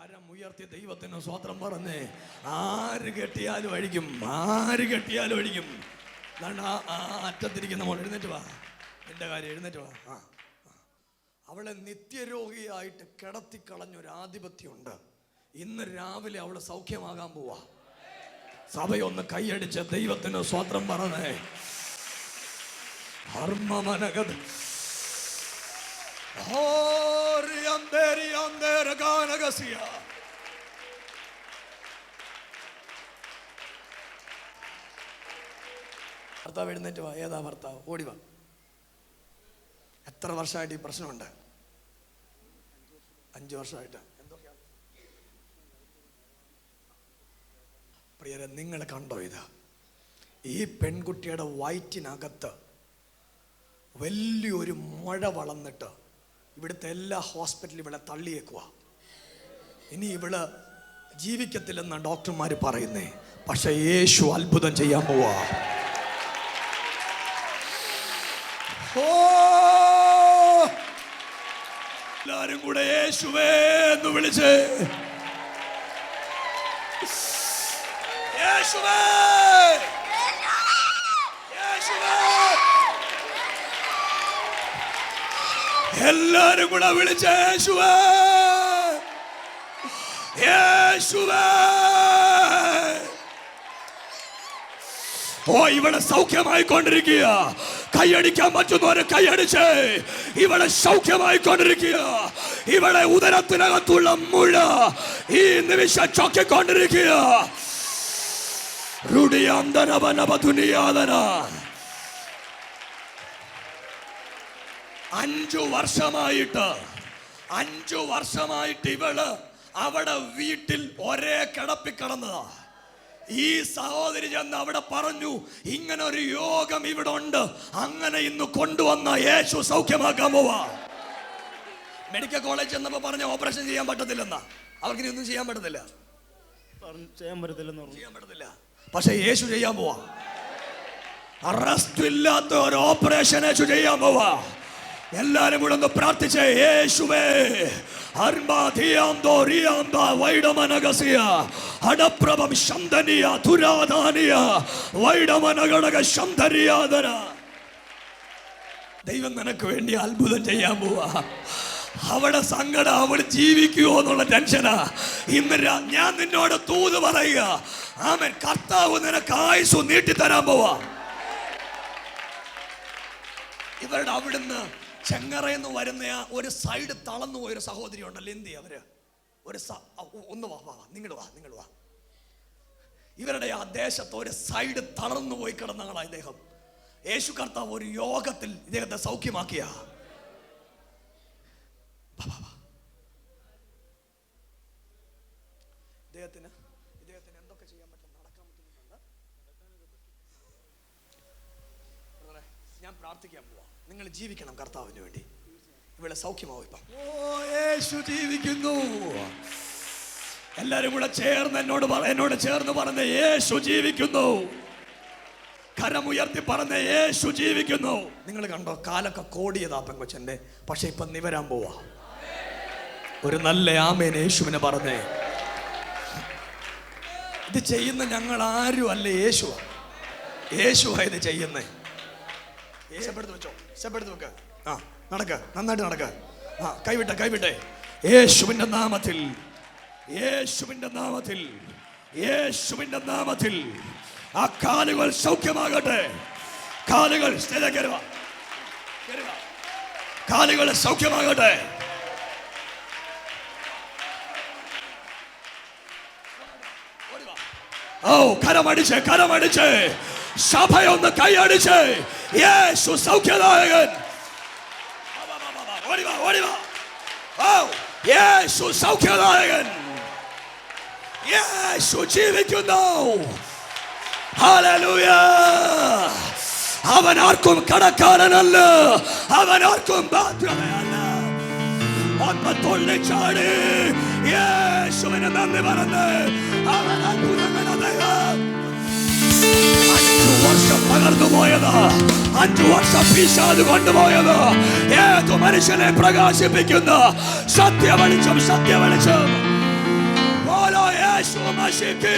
കരം ഉയർത്തി ദൈവത്തിന് സ്വത്രം പറഞ്ഞേ ആര് കെട്ടിയാലും അഴിക്കും ആര് കെട്ടിയാലും അഴിക്കും. അതാണ് ആ അറ്റത്തിരിക്കുന്ന മോൾ എഴുന്നേറ്റ് വാ. എന്റെ കാര്യം എഴുന്നേറ്റ് വാ. ആ. അവളെ നിത്യരോഗിയായിട്ട് കിടത്തിക്കളഞ്ഞൊരു ആധിപത്യമുണ്ട് ഇന്ന് രാവിലെ അവൾ സൗഖ്യമാകാൻ പോവാ. സഭയൊന്ന് കൈയടിച്ച് ദൈവത്തിന് സ്വത്രം പറഞ്ഞേ. ഹർമ്മമനഗത് ഹോറിയന്തേരിയന്തേരഗാനഗസിയ. ഭർത്താവ് എഴുന്നേറ്റ് വാ. ഏതാ ഭർത്താവ്? ഓടി വാ. എത്ര വർഷമായിട്ട് ഈ പ്രശ്നമുണ്ട്? അഞ്ചു വർഷമായിട്ട്. പ്രിയരെ നിങ്ങൾ കണ്ടോ ഇത്? ഈ പെൺകുട്ടിയുടെ വയറ്റിനകത്ത് വലിയൊരു മഴ വളർന്നിട്ട് ഇവിടുത്തെ എല്ലാ ഹോസ്പിറ്റലും ഇവിടെ തള്ളിയേക്കുക ഇനി ഇവൾ ജീവിക്കത്തില്ലെന്നാണ് ഡോക്ടർമാർ പറയുന്നേ. പക്ഷെ യേശു അത്ഭുതം ചെയ്യാൻ പോവാ! എല്ലാരും കൂടെ യേശുവേ എന്ന് വിളിച്ച്. യേശുവേ! യേശുവേ! എല്ലാരും കൂടെ വിളിച്ച യേശുവേ! യേശുവേ. ഓ ഇവിടെ സൗഖ്യമായിക്കൊണ്ടിരിക്കുക കൈയടിക്കാൻ പറ്റുന്നവരെ കൈയടിച്ച്. ഇവിടെ സൗഖ്യമായിക്കൊണ്ടിരിക്കുക ഇവിടെ ഉദരത്തിനകത്തുള്ള മുഴ ഈ നിമിഷം ചൊക്കിക്കൊണ്ടിരിക്കുക. രുടിയാന്തരവനവധുനിയാതന അഞ്ചു വർഷമായിട്ട് അഞ്ചു വർഷമായിട്ട് ഇവൾ അവിടെ വീട്ടിൽ ഒരേ കിടപ്പി കിടന്നതാ. ഈ സഹോദരി ചെന്ന് അവിടെ പറഞ്ഞു ഇങ്ങനെ ഒരു യോഗം ഇവിടെ ഉണ്ട്. അങ്ങനെ ഇന്ന് കൊണ്ടുവന്ന യേശു സൗഖ്യമാക്കാൻ പോവാ മെഡിക്കൽ കോളേജ് ചെന്നപ്പോ പറഞ്ഞ ഓപ്പറേഷൻ ചെയ്യാൻ പറ്റത്തില്ലെന്നാ. അവർക്ക് ഇനി ഒന്നും ചെയ്യാൻ പറ്റത്തില്ല. ചെയ്യാൻ പറ്റത്തില്ലെന്ന് ചെയ്യാൻ പറ്റത്തില്ല. പക്ഷെ യേശു ചെയ്യാൻ പോവാ. അറസ്റ്റ് ഇല്ലാത്ത ഒരു ഓപ്പറേഷൻ യേശു ചെയ്യാൻ പോവാ. എല്ലാരും കൂടെ ഒന്ന് പ്രാർത്ഥിച്ചേ യേശുവേ അടപ്രഭം ദൈവം നിനക്ക് വേണ്ടി അത്ഭുതം ചെയ്യാൻ പോവാ. അവിടെ സങ്കടം അവൾ ജീവിക്കുമോ എന്നുള്ള ടെൻഷനാ. ഇന്ന് ഞാൻ നിന്നോട് തൂത് പറയുക. ആമൻ. കർത്താവ് നിനക്ക് ആയുസ് നീട്ടിത്തരാൻ പോവാ. ഇവരുടെ അവിടുന്ന് ചെങ്ങറയെന്ന് വരുന്ന ഒരു സൈഡ് തളന്നു പോയ ഒരു സഹോദരി ഉണ്ടല്ലോ. എന്തി അവർ? ഒരു ഒന്ന് വാ വാ നിങ്ങൾ വാ നിങ്ങൾ വാ. ഇവരുടെ ആ ദേശത്ത് ഒരു സൈഡ് തളർന്നു പോയി കിടന്ന ഇദ്ദേഹം. യേശു കർത്താവ് ഒരു യോഗത്തിൽ ഇദ്ദേഹത്തെ സൗഖ്യമാക്കിയ. ഇദ്ദേഹത്തിന് ഞാൻ പ്രാർത്ഥിക്കാൻ പോവാ. നിങ്ങൾ ജീവിക്കണം കർത്താവിന് വേണ്ടി. ഇവിടെ സൗഖ്യമാവും ഇപ്പം. ഓ യേശു ജീവിക്കുന്നു. എല്ലാരും കൂടെ ചേർന്ന് എന്നോട് എന്നോട് ചേർന്ന് പറഞ്ഞ യേശു ജീവിക്കുന്നു. കരമുയർത്തി പറഞ്ഞ യേശു ജീവിക്കുന്നു. നിങ്ങൾ കണ്ടോ കാലൊക്കെ കോടിയതാ പെങ്കൊച്ചന്റെ പക്ഷെ ഇപ്പൊ നിവരാൻ പോവാ. ഒരു നല്ല ആമേൻ യേശുവിനെ പറഞ്ഞേ. ഇത് ചെയ്യുന്ന ഞങ്ങൾ ആരും അല്ല യേശുവാ. യേശുവാ ഇത് ചെയ്യുന്നേ. യേശപ്പെടുത്ത് വെച്ചോ യേശപ്പെടുത്ത് വെക്ക. ആ നടക്ക നന്നായിട്ട് നടക്ക. ആ കൈവിട്ടെ കൈവിട്ടെ. യേശുവിന്റെ നാമത്തിൽ യേശുവിന്റെ നാമത്തിൽ യേശുവിന്റെ നാമത്തിൽ. ആ കാലുകൾ സൗഖ്യമാകട്ടെ. കാലുകൾ. കാലുകൾ സൗഖ്യമാകട്ടെ. ഓ കരമടിച്ച് കരമടിച്ച് സഭയൊന്ന് കൈയടിച്ച് യേശു സൗഖ്യദായകൻ വാ, വാ, വാ, വാ, ഓടി വാ, ഓടി വാ. ഓ യേശു സൗഖ്യദായകൻ യേശു ജീവിക്കുന്നു ഹല്ലേലൂയ അവൻ ആർക്കും കടക്കാരനല്ല അവൻ ആർക്കും ബാധ്യതയല്ല ഒന്ന് തുള്ളിച്ചാടി യേശുവിന് നന്ദി പറഞ്ഞ് അവൻ വർഷം പകർന്നു പോയത്. അഞ്ചു വർഷം പിശാത് കൊണ്ടുപോയത്. ഏതു മനുഷ്യനെ പ്രകാശിപ്പിക്കുന്ന? സത്യ വെളിച്ചം ഓരോ യേശു മശിക്ക്